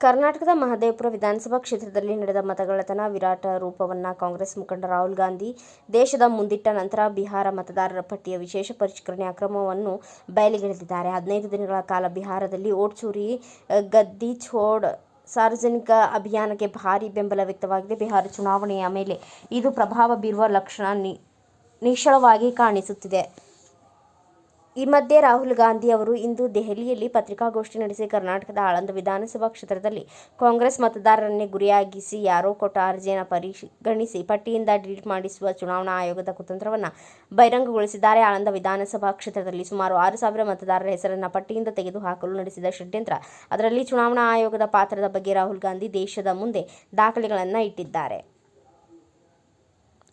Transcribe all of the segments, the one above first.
ಕರ್ನಾಟಕದ ಮಹದೇವಪುರ ವಿಧಾನಸಭಾ ಕ್ಷೇತ್ರದಲ್ಲಿ ನಡೆದ ಮತಗಳತನ ವಿರಾಟ ರೂಪವನ್ನ ಕಾಂಗ್ರೆಸ್ ಮುಖಂಡ ರಾಹುಲ್ ಗಾಂಧಿ ದೇಶದ ಮುಂದಿಟ್ಟ ನಂತರ ಬಿಹಾರ ಮತದಾರರ ಪಟ್ಟಿಯ ವಿಶೇಷ ಪರಿಷ್ಕರಣೆ ಅಕ್ರಮವನ್ನು ಬಯಲಿಗೆಳೆದಿದ್ದಾರೆ. ಹದಿನೈದು ದಿನಗಳ ಕಾಲ ಬಿಹಾರದಲ್ಲಿ ಓಟ್ ಚೋರಿ ಗದ್ದಿ ಛೋಡ್ ಸಾರ್ವಜನಿಕ ಅಭಿಯಾನಕ್ಕೆ ಭಾರಿ ಬೆಂಬಲ ವ್ಯಕ್ತವಾಗಿದೆ. ಬಿಹಾರ ಚುನಾವಣೆಯ ಮೇಲೆ ಇದು ಪ್ರಭಾವ ಬೀರುವ ಲಕ್ಷಣ ನಿಶ್ಚಳವಾಗಿ ಕಾಣಿಸುತ್ತಿದೆ. ಈ ಮಧ್ಯೆ ರಾಹುಲ್ ಗಾಂಧಿ ಅವರು ಇಂದು ದೆಹಲಿಯಲ್ಲಿ ಪತ್ರಿಕಾಗೋಷ್ಠಿ ನಡೆಸಿ ಕರ್ನಾಟಕದ ಆಳಂದ ವಿಧಾನಸಭಾ ಕ್ಷೇತ್ರದಲ್ಲಿ ಕಾಂಗ್ರೆಸ್ ಮತದಾರರನ್ನೇ ಗುರಿಯಾಗಿಸಿ ಯಾರೋ ಕೊಟ್ಟ ಅರ್ಜಿಯನ್ನು ಪರಿಗಣಿಸಿ ಪಟ್ಟಿಯಿಂದ ಡಿಲೀಟ್ ಮಾಡಿಸುವ ಚುನಾವಣಾ ಆಯೋಗದ ಕುತಂತ್ರವನ್ನು ಬಹಿರಂಗಗೊಳಿಸಿದ್ದಾರೆ. ಆಳಂದ ವಿಧಾನಸಭಾ ಕ್ಷೇತ್ರದಲ್ಲಿ ಸುಮಾರು ಆರು ಸಾವಿರ ಮತದಾರರ ಹೆಸರನ್ನು ಪಟ್ಟಿಯಿಂದ ತೆಗೆದುಹಾಕಲು ನಡೆಸಿದ ಷಡ್ಯಂತ್ರ, ಅದರಲ್ಲಿ ಚುನಾವಣಾ ಆಯೋಗದ ಪಾತ್ರದ ಬಗ್ಗೆ ರಾಹುಲ್ ಗಾಂಧಿ ದೇಶದ ಮುಂದೆ ದಾಖಲೆಗಳನ್ನು ಇಟ್ಟಿದ್ದಾರೆ.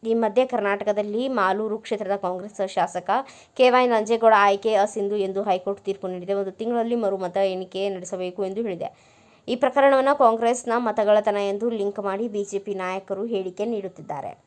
ಈ ಮಧ್ಯೆ ಕರ್ನಾಟಕದಲ್ಲಿ ಮಾಲೂರು ಕ್ಷೇತ್ರದ ಕಾಂಗ್ರೆಸ್ ಶಾಸಕ ಕೆ ವೈ ನಂಜೇಗೌಡ ಆಯ್ಕೆ ಅಸಿಂಧು ಎಂದು ಹೈಕೋರ್ಟ್ ತೀರ್ಪು ನೀಡಿದೆ. ಒಂದು ತಿಂಗಳಲ್ಲಿ ಮರು ಮತ ಎಣಿಕೆ ನಡೆಸಬೇಕು ಎಂದು ಹೇಳಿದೆ. ಈ ಪ್ರಕರಣವನ್ನು ಕಾಂಗ್ರೆಸ್ನ ಮತಗಳತನ ಎಂದು ಲಿಂಕ್ ಮಾಡಿ ಬಿಜೆಪಿ ನಾಯಕರು ಹೇಳಿಕೆ ನೀಡುತ್ತಿದ್ದಾರೆ.